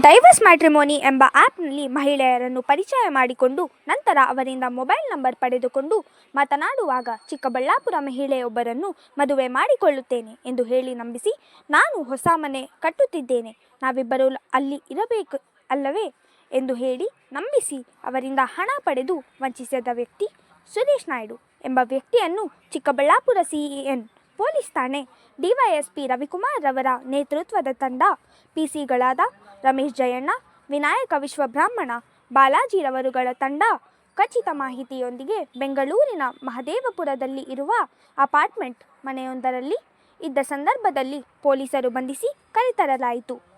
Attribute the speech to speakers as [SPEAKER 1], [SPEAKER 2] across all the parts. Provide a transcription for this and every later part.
[SPEAKER 1] Divorce matrimony ಎಂಬ ಆ್ಯಪ್ನಲ್ಲಿ ಮಹಿಳೆಯರನ್ನು ಪರಿಚಯ ಮಾಡಿಕೊಂಡು ನಂತರ ಅವರಿಂದ ಮೊಬೈಲ್ ನಂಬರ್ ಪಡೆದುಕೊಂಡು ಮಾತನಾಡುವಾಗ ಚಿಕ್ಕಬಳ್ಳಾಪುರ ಮಹಿಳೆಯೊಬ್ಬರನ್ನು ಮದುವೆ ಮಾಡಿಕೊಳ್ಳುತ್ತೇನೆ ಎಂದು ಹೇಳಿ ನಂಬಿಸಿ, ನಾನು ಹೊಸ ಮನೆ ಕಟ್ಟುತ್ತಿದ್ದೇನೆ. ನಾವಿಬ್ಬರು ಅಲ್ಲಿ ಇರಬೇಕು ಅಲ್ಲವೇ ಎಂದು ಹೇಳಿ ನಂಬಿಸಿ ಅವರಿಂದ ಹಣ ಪಡೆದು ವಂಚಿಸಿದ ವ್ಯಕ್ತಿ ಸುರೇಶ್ ನಾಯ್ಡು ಎಂಬ ವ್ಯಕ್ತಿಯನ್ನು ಚಿಕ್ಕಬಳ್ಳಾಪುರ ಸಿಇಎನ್ ಪೊಲೀಸ್ ಠಾಣೆ ಡಿವೈಎಸ್ಪಿ ರವಿಕುಮಾರ್ ರವರ ನೇತೃತ್ವದ ತಂಡ, ಪಿಸಿಗಳಾದ ರಮೇಶ್ ಜಯಣ್ಣ, ವಿನಾಯಕ ವಿಶ್ವಬ್ರಾಹ್ಮಣ ಬಾಲಾಜಿರವರುಗಳ ತಂಡ. ಖಚಿತ ಮಾಹಿತಿಯೊಂದಿಗೆ ಬೆಂಗಳೂರಿನ ಮಹದೇವಪುರದಲ್ಲಿ ಇರುವ ಅಪಾರ್ಟ್ಮೆಂಟ್ ಮನೆಯೊಂದರಲ್ಲಿ ಇದ್ದ ಸಂದರ್ಭದಲ್ಲಿ ಪೊಲೀಸರು ಬಂಧಿಸಿ ಕರೆತರಲಾಯಿತು.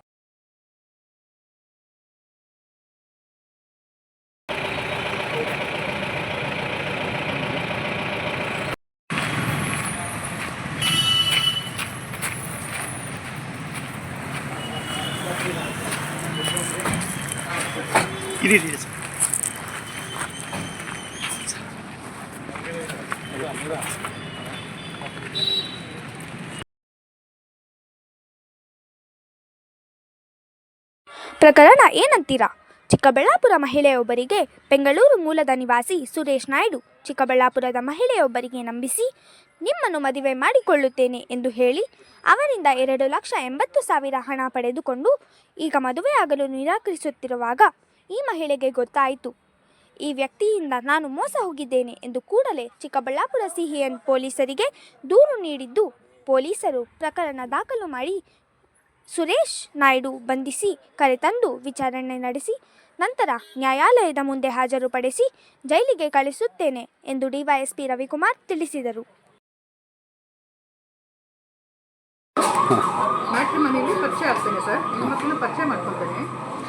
[SPEAKER 1] ಪ್ರಕರಣ ಏನಂತೀರಾ? ಚಿಕ್ಕಬಳ್ಳಾಪುರ ಮಹಿಳೆಯೊಬ್ಬರಿಗೆ ಬೆಂಗಳೂರು ಮೂಲದ ನಿವಾಸಿ ಸುರೇಶ್ ನಾಯ್ಡು ಚಿಕ್ಕಬಳ್ಳಾಪುರದ ಮಹಿಳೆಯೊಬ್ಬರಿಗೆ ನಂಬಿಸಿ ನಿಮ್ಮನ್ನು ಮದುವೆ ಮಾಡಿಕೊಳ್ಳುತ್ತೇನೆ ಎಂದು ಹೇಳಿ ಅವರಿಂದ ಎರಡು ಲಕ್ಷ ಎಂಬತ್ತು ಸಾವಿರ ಹಣ ಪಡೆದುಕೊಂಡು ಈಗ ಮದುವೆಯಾಗಲು ನಿರಾಕರಿಸುತ್ತಿರುವಾಗ ಈ ಮಹಿಳೆಗೆ ಗೊತ್ತಾಯಿತು. ಈ ವ್ಯಕ್ತಿಯಿಂದ ನಾನು ಮೋಸ ಹೋಗಿದ್ದೇನೆ ಎಂದು ಕೂಡಲೇ ಚಿಕ್ಕಬಳ್ಳಾಪುರ ಸಿಹಿಎನ್ ಪೊಲೀಸರಿಗೆ ದೂರು ನೀಡಿದ್ದು ಪೊಲೀಸರು ಪ್ರಕರಣ ದಾಖಲು ಮಾಡಿ ಸುರೇಶ್ ನಾಯ್ಡು ಬಂಧಿಸಿ ಕರೆತಂದು ವಿಚಾರಣೆ ನಡೆಸಿ ನಂತರ ನ್ಯಾಯಾಲಯದ ಮುಂದೆ ಹಾಜರುಪಡಿಸಿ ಜೈಲಿಗೆ ಕಳಿಸುತ್ತೇನೆ ಎಂದು ಡಿವೈಎಸ್ಪಿ ರವಿಕುಮಾರ್ ತಿಳಿಸಿದರು.
[SPEAKER 2] ಮ್ಯಾಟ್ರಿ ಮನೇಲಿ ಪರಿಚಯ ಆಗ್ತಾನೆ ಸರ್. ಮಕ್ಕಳು ಪರಿಚಯ ಮಾಡ್ಕೊತಾನೆ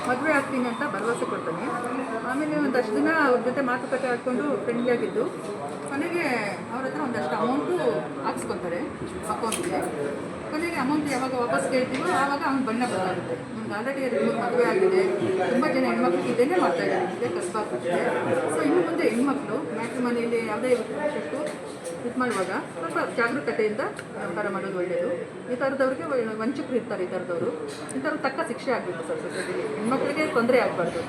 [SPEAKER 2] ಮದುವೆ ಆಗ್ತೀನಿ ಅಂತ ಭರವಸೆ ಕೊಡ್ತಾನೆ. ಆಮೇಲೆ ಒಂದಷ್ಟು ದಿನ ಅವ್ರ ಜೊತೆ ಮಾತುಕತೆ ಆಡ್ಕೊಂಡು ಫ್ರೆಂಡ್ಲಿ ಆಗಿದ್ದು, ಕೊನೆಗೆ ಅವ್ರ ಹತ್ರ ಒಂದಷ್ಟು ಅಮೌಂಟು ಹಾಕ್ಸ್ಕೊತಾರೆ ಅಕೌಂಟಿಗೆ ಕೊನೆಗೆ ಅಮೌಂಟ್ ಯಾವಾಗ ವಾಪಸ್ ಕೇಳ್ತೀವೋ ಆವಾಗ ಅವ್ನು ಬಣ್ಣ ಬದಲಾಗುತ್ತೆ. ಒಂದು ಆಲ್ರೆಡಿ ಎರಡು ಮದುವೆ ಆಗಿದೆ, ತುಂಬ ಜನ ಹೆಣ್ಮಕ್ಳಿಗೆ ಇದೇನೇ ಮಾಡ್ತಾ ಇದ್ದಾರೆ, ಇದೇ ಸೊ ಇನ್ನು ಮುಂದೆ ಹೆಣ್ಮಕ್ಳು ಮ್ಯಾಟ್ರಿ ಮನೆಯಲ್ಲಿ ಯಾವುದೇ ವಿಷಯಕ್ಕೂ ಇದು ಮಾಡುವಾಗ ಸ್ವಲ್ಪ ಜಾಗರೂಕತೆಯಿಂದ ವ್ಯವಹಾರ ಮಾಡೋದು ಒಳ್ಳೆಯದು ಈ ಥರದವ್ರಿಗೆ ವಂಚಕರು ಇರ್ತಾರೆ ಈ ಥರದವರು ಈ ಥರ ತಕ್ಕ ಶಿಕ್ಷೆ ಆಗಬೇಕು ಸರ್ ಸೊಸೈಟಿಗೆ. ಹೆಣ್ಮಕ್ಳಿಗೆ ತೊಂದರೆ ಆಗಬಾರ್ದು.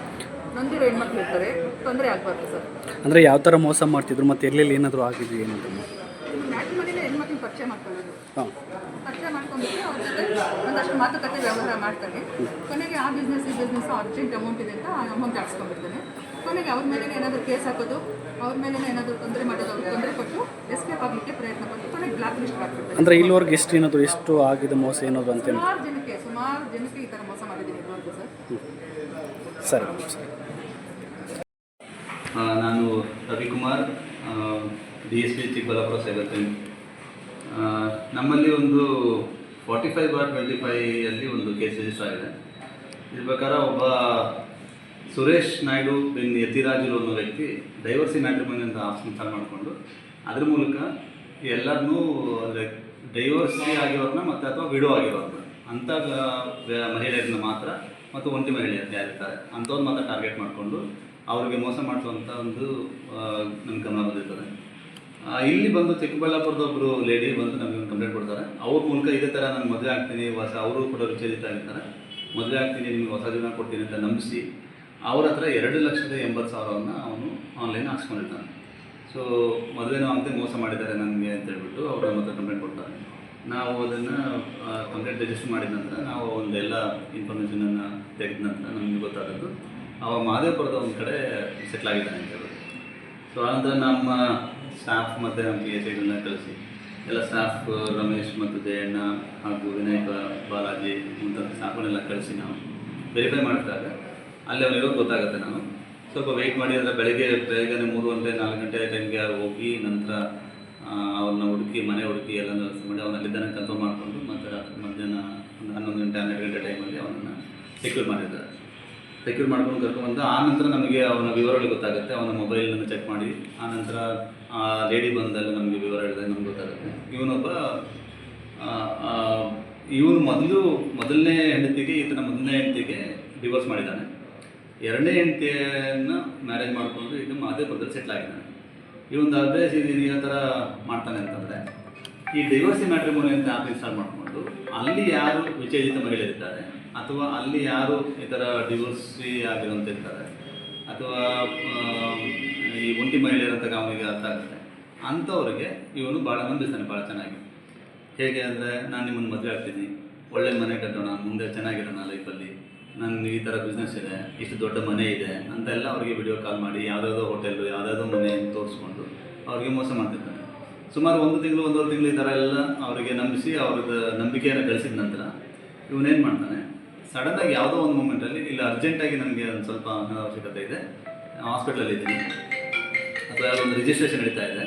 [SPEAKER 2] ನೊಂದಿರೋ ಹೆಣ್ಮಕ್ಳು ಇರ್ತಾರೆ ತೊಂದರೆ ಆಗಬಾರ್ದು ಸರ್.
[SPEAKER 3] ಅಂದರೆ ಯಾವ ಥರ ಮೋಸ ಮಾಡ್ತಿದ್ರು ಮತ್ತು ಎಲ್ಲೆಲ್ಲಿ ಏನಾದರೂ ಆಗಿದೆಯಾ ಏನಂತ
[SPEAKER 2] ಮ್ಯಾಟ್ರಿ ಮನೇಲಿ ಹೆಣ್ಮಕ್ಳನ್ನ ಪರಿಚಯ ಮಾಡ್ಕೊಳ್ಳೋದು ಪರಿಚಯ ಮಾಡ್ಕೊಂಡ್ಬಿಟ್ಟು ಅವ್ರ ಜೊತೆ ಒಂದಷ್ಟು ಮಾತುಕತೆ ವ್ಯವಹಾರ ಮಾಡ್ತಾನೆ ಕೊನೆಗೆ ಆ ಬಿಸ್ನೆಸ್ ಈ ಬಿಸ್ನೆಸ್ ಅರ್ಜೆಂಟ್ ಅಮೌಂಟ್ ಇದೆ ಅಂತ ಆ ಅಮೌಂಟ್ ಹಾಕ್ಸ್ಕೊಂಡ್ಬಿಡ್ತಾನೆ ಕೊನೆಗೆ ಅವ್ರ ಮೇಲೆ ಏನಾದರೂ ಕೇಸ್ ಹಾಕೋದು ಅವ್ರ ಮೇಲೆ ಏನಾದರೂ ತೊಂದರೆ ಮಾಡೋದು ಅವ್ರಿಗೆ ತೊಂದರೆ ಕೊಟ್ಟು ಎಸ್ಕೇಪ್ ಆಗಲಿಕ್ಕೆ ಪ್ರಯತ್ನ ಪಟ್ಟು
[SPEAKER 3] ಅಂದರೆ ಇಲ್ಲಿವರೆಗೆ ಎಷ್ಟು ಏನಾದರೂ ಎಷ್ಟು ಆಗಿದೆ ಮೋಸ ಏನಾದರೂ ಅಂತ
[SPEAKER 2] ಸುಮಾರು ಜನಕ್ಕೆ ಸುಮಾರು ಜನಕ್ಕೆ ಈ ಥರ ಮೋಸ ಮಾಡಿದ್ದೀನಿ. ಇದುವರೆಗೂ ಸರ್.
[SPEAKER 3] ಸರಿ ಸರಿ.
[SPEAKER 4] ನಾನು Ravikumar D S P Chikkaballapur cyber crime. ನಮ್ಮಲ್ಲಿ ಒಂದು ಫಾರ್ಟಿ ಫೈವ್ ಬಾರ್ ಟ್ವೆಂಟಿ ಫೈಯಲ್ಲಿ ಒಂದು ಕೇಸ್ ರಿಜಿಸ್ಟರ್ ಆಗಿದೆ. ಇದ್ರ ಪ್ರಕಾರ ಒಬ್ಬ ಸುರೇಶ್ ನಾಯ್ಡು ಬಿನ್ ಯತಿರಾಜುಲು ಅನ್ನೋ ವ್ಯಕ್ತಿ ಡೈವರ್ಸಿ ಮ್ಯಾಟ್ರಿಮನಿ ಅಂತ ಆಪ್ಷನ್ ಇನ್ಸ್ಟಾಲ್ ಮಾಡಿಕೊಂಡು ಅದ್ರ ಮೂಲಕ ಎಲ್ಲರನ್ನೂ ಲೈಕ್ ಡೈವರ್ಸಿ ಆಗಿರೋರನ್ನ ಮತ್ತು ಅಥವಾ ವಿಡೋ ಆಗಿರೋರನ್ನ ಅಂಥ ಮಹಿಳೆಯರನ್ನ ಮಾತ್ರ ಮತ್ತು ಒಂಟಿ ಮಹಿಳೆಯರು ಯಾರಿರ್ತಾರೆ. ಅಂಥವ್ರು ಮಾತ್ರ ಟಾರ್ಗೆಟ್ ಮಾಡಿಕೊಂಡು ಅವರಿಗೆ ಮೋಸ ಮಾಡಿಸುವಂಥ ಒಂದು ನಮ್ಮ ಗಮನ ಬಂದಿರ್ತದೆ. ಇಲ್ಲಿ ಬಂದು ಚಿಕ್ಕಬಳ್ಳಾಪುರದ ಒಬ್ಬರು ಲೇಡಿ ಬಂದು ನಮಗೆ ಒಂದು ಕಂಪ್ಲೇಂಟ್ ಕೊಡ್ತಾರೆ. ಅವ್ರ ಮೂಲಕ ಇದೇ ಥರ ನಾನು ಮದುವೆ ಆಗ್ತೀನಿ, ಹೊಸ, ಅವರು ಕೂಡ ವಿಚ್ಛೇದಿತ ಇರ್ತಾರೆ. ಮದುವೆ ಆಗ್ತೀನಿ, ನಿಮಗೆ ಹೊಸ ಜೀವನ ಕೊಡ್ತೀನಿ ಅಂತ ನಂಬಿಸಿ ಅವ್ರ ಹತ್ರ ಎರಡು ಲಕ್ಷದ ಎಂಬತ್ತು ಸಾವಿರವನ್ನು ಅವನು ಆನ್ಲೈನ್ ಹಾಕ್ಸ್ಕೊಂಡಿರ್ತಾನೆ. ಸೊ ಮದುವೆನೋ ಅಂತ ಮೋಸ ಮಾಡಿದ್ದಾರೆ ನನಗೆ ಅಂತ ಹೇಳ್ಬಿಟ್ಟು ಅವರು ಮತ್ತೆ ಕಂಪ್ಲೇಂಟ್ ಕೊಡ್ತಾರೆ. ನಾವು ಅದನ್ನು ಕಂಪ್ಲೇಂಟ್ ರಿಜಿಸ್ಟರ್ ಮಾಡಿದ ನಂತರ ನಾವು ಒಂದೆಲ್ಲ ಇನ್ಫಾರ್ಮೇಷನನ್ನು ತೆಗೆದ ನಂತರ ನಮಗೆ ಗೊತ್ತಾದದ್ದು ಅವ ಮಾದೇವಪುರದ ಒಂದು ಕಡೆ ಸೆಟ್ಲ್ ಆಗಿದ್ದಾನೆ ಅಂತ ಹೇಳಿ ಸೊ ಆನಂತರ ನಮ್ಮ ಸ್ಟಾಫ್ ಮತ್ತು ನಮ್ಮ ಪಿ ಎಚ್ ಐಗಳನ್ನ ಕಳಿಸಿ. ಎಲ್ಲ ಸ್ಟಾಫ್ ರಮೇಶ್ ಮತ್ತು ಜಯಣ್ಣ ಹಾಗೂ ವಿನಾಯಕ, ಬಾಲಾಜಿ ಮುಂತಾದ ಸ್ಟಾಫ್ಗಳನ್ನೆಲ್ಲ ಕಳಿಸಿ ನಾವು ವೆರಿಫೈ ಮಾಡಿದಾಗ ಅಲ್ಲಿ ಅವನಿರೋದು ಗೊತ್ತಾಗುತ್ತೆ ನಾವು ಸ್ವಲ್ಪ ವೆಯ್ಟ್ ಮಾಡಿ ಅಂದರೆ ಬೆಳಗ್ಗೆ ಬೆಳಗ್ಗೆ ಮೂರು ಗಂಟೆ, ನಾಲ್ಕು ಗಂಟೆ ಟೈಮ್ಗೆ ಹೋಗಿ ನಂತರ ಅವ್ರನ್ನ ಹುಡುಕಿ, ಮನೆ ಹುಡುಕಿ ಎಲ್ಲ ವ್ಯವಸ್ಥೆ ಮಾಡಿ ಅವನಲ್ಲಿದ್ದಾನೆ ಕನ್ಫರ್ಮ್ ಮಾಡಿಕೊಂಡು ಮತ್ತೆ ರಾತ್ರಿ ಮಧ್ಯಾಹ್ನ ಒಂದು ಹನ್ನೊಂದು ಗಂಟೆ, ಹನ್ನೆರಡು ಗಂಟೆ ಟೈಮಲ್ಲಿ ಅವನನ್ನು ಸೆಕ್ಯೂರ್ ಮಾಡಿದ್ದಾರೆ. ಸೆಕ್ಯೂರ್ ಮಾಡ್ಕೊಂಡು ಕರ್ಕೊಂಡ್ಬಂದು ಆ ನಂತರ ನಮಗೆ ಅವನ ವಿವರಗಳು ಗೊತ್ತಾಗುತ್ತೆ. ಅವನ ಮೊಬೈಲನ್ನು ಚೆಕ್ ಮಾಡಿ, ಆ ನಂತರ ಆ ಲೇಡಿ ಬಂದಲ್ಲಿ ನಮಗೆ ವಿವರ ಹೇಳಿದಾಗ ನಮ್ಗೆ ಗೊತ್ತಾಗುತ್ತೆ. ಇವನೊಬ್ಬ ಇವನು ಮೊದಲು, ಮೊದಲನೇ ಹೆಂಡತಿಗೆ, ಈತನ ಮೊದಲನೇ ಹೆಂಡತಿಗೆ ಡಿವೋರ್ಸ್ ಮಾಡಿದ್ದಾನೆ. ಎರಡನೇ ಹೆಂಡತಿಯನ್ನು ಮ್ಯಾರೇಜ್ ಮಾಡಿಕೊಂಡು ಇದು ಅದೇ ಬದಲು ಸೆಟ್ಲ್ ಆಗಿದ್ದಾನೆ ಈ ಒಂದು ಅಭ್ಯಾಸ ಇದು ಯಾವ ಥರ ಮಾಡ್ತಾನೆ ಅಂತಂದರೆ, ಈ ಡೈವರ್ಸಿ ಮ್ಯಾಟ್ರಿಮೋನಿ ಅಂತ ಆ್ಯಪ್ ಇನ್ಸ್ಟಾಲ್ ಮಾಡಿಕೊಂಡು ಅಲ್ಲಿ ಯಾರು ವಿಚ್ಛೇದಿತ ಮಹಿಳೆಯರಿದ್ದಾರೆ, ಅಥವಾ ಅಲ್ಲಿ ಯಾರು ಈ ಥರ ಡಿವೋರ್ಸಿ ಆಗಿರೋಂಥ ಇರ್ತಾರೆ, ಅಥವಾ ಈ ಒಂಟಿ ಮಹಿಳೆಯರಂತ ಅವನಿಗೆ ಅರ್ಥ ಆಗುತ್ತೆ. ಅಂಥವ್ರಿಗೆ ಇವನು ಭಾಳ ನಂಬಿಸ್ತಾನೆ ಭಾಳ ಚೆನ್ನಾಗಿ. ಹೇಗೆ ಅಂದರೆ, ನಾನು ನಿಮ್ಮನ್ನು ಮದುವೆ ಆಗ್ತೀನಿ, ಒಳ್ಳೆ ಮನೆ ಕಟ್ಟೋಣ, ಮುಂದೆ ಚೆನ್ನಾಗಿರೋಣ ಲೈಫಲ್ಲಿ ನನ್ನ ಈ ಥರ ಬಿಸ್ನೆಸ್ ಇದೆ, ಇಷ್ಟು ದೊಡ್ಡ ಮನೆ ಇದೆ ಅಂತೆಲ್ಲ ಅವರಿಗೆ ವಿಡಿಯೋ ಕಾಲ್ ಮಾಡಿ ಯಾವುದಾದ್ರೂ ಹೋಟೆಲ್ಲು ಯಾವುದಾದ್ರೂ ಮನೆ ತೋರಿಸ್ಕೊಂಡು ಅವ್ರಿಗೆ ಮೋಸ ಮಾಡ್ತಿರ್ತಾನೆ ಸುಮಾರು ಒಂದು ತಿಂಗಳು, ಒಂದೂವರೆ ತಿಂಗಳು ಈ ಥರ ಎಲ್ಲ ಅವರಿಗೆ ನಂಬಿಸಿ ಅವ್ರದ್ದು ನಂಬಿಕೆಯನ್ನು ಗಳಿಸಿದ ನಂತರ ಇವನೇನು ಮಾಡ್ತಾನೆ ಸಡನ್ನಾಗಿ ಯಾವುದೋ ಒಂದು ಮೂಮೆಂಟಲ್ಲಿ ಇಲ್ಲಿ ಅರ್ಜೆಂಟಾಗಿ ನನಗೆ ಒಂದು ಸ್ವಲ್ಪ ಹಣದ ಅವಶ್ಯಕತೆ ಇದೆ ಹಾಸ್ಪಿಟ್ಲಲ್ಲಿ ಇದ್ದೀನಿ. ಅಥವಾ ಒಂದು ರಿಜಿಸ್ಟ್ರೇಷನ್ ನಡೀತಾ ಇದೆ,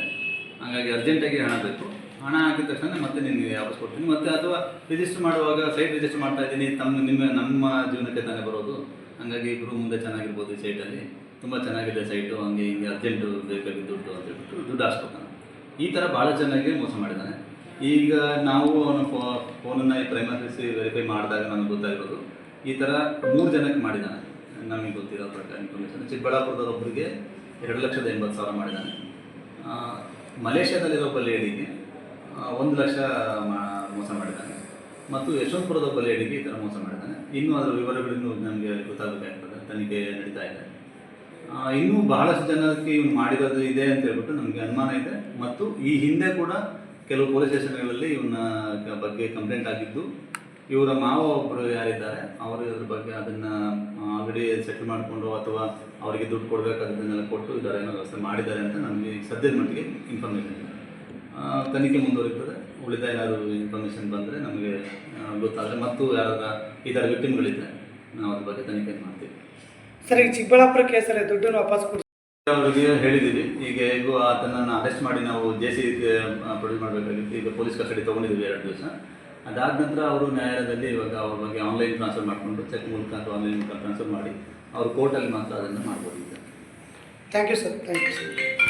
[SPEAKER 4] ಹಾಗಾಗಿ ಅರ್ಜೆಂಟಾಗಿ ಹಣ ಬೇಕು. ಹಣ ಹಾಕಿದ ತಕ್ಷಣ ಮತ್ತೆ ನಿಮಗೆ ವಾಪಸ್ ಕೊಡ್ತೀನಿ. ಮತ್ತೆ ಅಥವಾ ರಿಜಿಸ್ಟರ್ ಮಾಡುವಾಗ ಸೈಟ್ ರಿಜಿಸ್ಟರ್ ಮಾಡ್ತಾ ಇದ್ದೀನಿ, ತಮ್ಮ, ನಿಮ್ಮ, ನಮ್ಮ ಜೀವನಕ್ಕೆ ತಾನೇ ಬರೋದು. ಹಾಗಾಗಿ ಇಬ್ಬರು ಮುಂದೆ ಚೆನ್ನಾಗಿರ್ಬೋದು ಈ ಸೈಟಲ್ಲಿ ತುಂಬ ಚೆನ್ನಾಗಿದೆ ಸೈಟು ಹಂಗೆ ಹಿಂಗೆ ಅರ್ಜೆಂಟು ಬೇಕಾಗಿ ದುಡ್ಡು ಅಂತ ಹೇಳ್ಬಿಟ್ಟು ದುಡ್ಡು ಹಾಸ್ಕೊತಾನೆ ಈ ಥರ ಭಾಳ ಚೆನ್ನಾಗಿ ಮೋಸ ಮಾಡಿದ್ದಾನೆ. ಈಗ ನಾವು ಅವನ ಫೋ ಫೋನನ್ನು ಪ್ರೈಮರಿಸಿ ವೆರಿಫೈ ಮಾಡಿದಾಗ ನನಗೆ ಗೊತ್ತಾಗಿರೋದು, ಈ ಥರ ಮೂರು ಜನಕ್ಕೆ ಮಾಡಿದ್ದಾನೆ. ನಮಗೆ ಗೊತ್ತಿರೋ ಪ್ರಕಾರ ಇನ್ಫಾರ್ಮೇಷನ್ ಚಿಕ್ಕಬಳ್ಳಾಪುರದವರೊಬ್ಬರಿಗೆ ಎರಡು ಲಕ್ಷದ ಎಂಬತ್ತು ಸಾವಿರ ಮಾಡಿದ್ದಾನೆ. ಮಲೇಷ್ಯಾದಲ್ಲಿರೋ ಒಬ್ಬ ಲೇಡಿಗೆ ಒಂದು ಲಕ್ಷ ಮೋಸ ಮಾಡಿದ್ದಾನೆ. ಮತ್ತು ಯಶವಂತಪುರದ ಲೇಡಿಗೆ ಈ ಥರ ಮೋಸ ಮಾಡಿದ್ದಾನೆ. ಇನ್ನೂ ಅದರ ವಿವರಗಳಿನ್ನೂ ನಮಗೆ ಗೊತ್ತಾಗಬೇಕಾಗ್ತದೆ. ತನಿಖೆ ನಡೀತಾ ಇದೆ. ಇನ್ನೂ ಬಹಳಷ್ಟು ಜನಕ್ಕೆ ಇವನು ಮಾಡಿರೋದು ಇದೆ ಅಂತ ಹೇಳ್ಬಿಟ್ಟು ನಮಗೆ ಅನುಮಾನ ಇದೆ. ಮತ್ತು ಈ ಹಿಂದೆ ಕೂಡ ಕೆಲವು ಪೊಲೀಸ್ ಸ್ಟೇಷನ್ಗಳಲ್ಲಿ ಇವನ ಬಗ್ಗೆ ಕಂಪ್ಲೇಂಟ್ ಆಗಿದ್ದು, ಇವರ ಮಾವ ಒಬ್ಬರು ಯಾರಿದ್ದಾರೆ, ಅವರು ಇದ್ರ ಬಗ್ಗೆ ಅದನ್ನು ಆಲ್ರೆಡಿ ಸೆಟ್ಲ್ ಮಾಡಿಕೊಂಡು ಅಥವಾ ಅವರಿಗೆ ದುಡ್ಡು ಕೊಡಬೇಕಾದನ್ನೆಲ್ಲ ಕೊಟ್ಟು ಇದರ ಏನೋ ವ್ಯವಸ್ಥೆ ಮಾಡಿದ್ದಾರೆ ಅಂತ ನಮಗೆ ಸದ್ಯದ ಮಟ್ಟಿಗೆ ಇನ್ಫಾರ್ಮೇಷನ್ ಇದೆ. ತನಿಖೆ ಮುಂದುವರಿತದೆ. ಉಳಿದ ಏನಾದರೂ ಇನ್ಫಾರ್ಮೇಷನ್ ಬಂದರೆ ನಮಗೆ ಗೊತ್ತಾದರೆ ಮತ್ತು ಯಾರಾದ ಈ ಥರ ವಿಕ್ಟಿಮ್ಗಳಿದ್ದರೆ ನಾವು ಅದ್ರ ಬಗ್ಗೆ ತನಿಖೆ ಮಾಡ್ತೀವಿ.
[SPEAKER 5] ಸರ್ ಈಗ ಚಿಕ್ಕಬಳ್ಳಾಪುರ ಕೇಸಲ್ಲಿ ದುಡ್ಡನ್ನು ವಾಪಸ್ ಕೊಡ್ತೀವಿ
[SPEAKER 4] ಅವರಿಗೆ ಹೇಳಿದ್ದೀವಿ ಈಗ ಹೇಗೂ ಆತನನ್ನು ಅರೆಸ್ಟ್ ಮಾಡಿ ನಾವು ಜೆ ಸಿ ಪ್ರೊಡ್ಯೂಸ್ ಮಾಡಬೇಕಾಗಿತ್ತು. ಈಗ ಪೊಲೀಸ್ ಕಸ್ಟಡಿ ತೊಗೊಂಡಿದ್ದೀವಿ ಎರಡು ದಿವಸ. ಅದಾದ ನಂತರ ಅವರು ನ್ಯಾಯಾಲಯದಲ್ಲಿ ಇವಾಗ ಅವ್ರ ಬಗ್ಗೆ ಆನ್ಲೈನ್ ಟ್ರಾನ್ಸ್ಫರ್ ಮಾಡಿಕೊಂಡು ಚೆಕ್ ಮೂಲಕ ಅಥವಾ ಆನ್ಲೈನ್ ಮೂಲಕ ಟ್ರಾನ್ಸ್ಫರ್ ಮಾಡಿ ಅವರು ಕೋರ್ಟಲ್ಲಿ ಮಾತ್ರ ಅದನ್ನು ಮಾಡ್ಬೋದು ಈಗ
[SPEAKER 5] thank you sir thank you sir